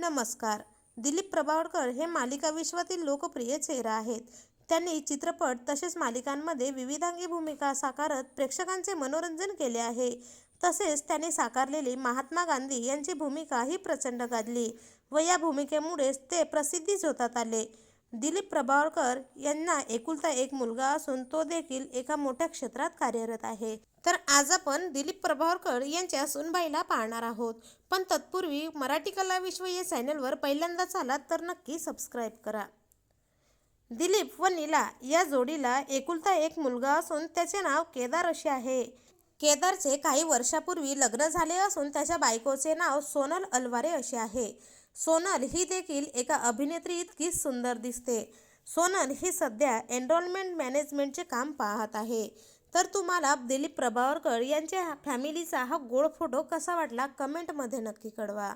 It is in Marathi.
नमस्कार. दिलीप प्रभावळकर हे मालिका विश्वातील लोकप्रिय चेहरा आहेत. त्यांनी चित्रपट तसेच मालिकांमध्ये विविधांगी भूमिका साकारत प्रेक्षकांचे मनोरंजन केले आहे. तसेच त्यांनी साकारलेली महात्मा गांधी यांची भूमिकाही प्रचंड गाजली व या भूमिकेमुळेच ते प्रसिद्धी झोतात आले. दिलीप प्रभावळकर यांना एकुलता एक मुलगा असून तो देखील एका मोठ्या क्षेत्रात कार्यरत आहे. तर आज आपण दिलीप प्रभावळकर यांच्या सुनबाईला पाहणार आहोत. पण तत्पूर्वी मराठी कला विश्व या चॅनलवर पहिल्यांदाच आलात तर नक्की सबस्क्राईब करा. दिलीप व नीला या जोडीला एकुलता एक मुलगा असून त्याचे नाव केदार असे आहे. केदारचे काही वर्षापूर्वी लग्न झाले असून त्याच्या बायकोचे नाव सोनल अलवारे असे आहे. सोनल ही देखील एका अभिनेत्री इतकीच सुंदर दिसते. सोनल ही सध्या एनरोलमेंट मॅनेजमेंटचे काम पाहत आहे. तर तुम्हाला दिलीप प्रभावरकर यांच्या फॅमिलीचा हा गोड फोटो कसा वाटला कमेंटमध्ये नक्की कळवा.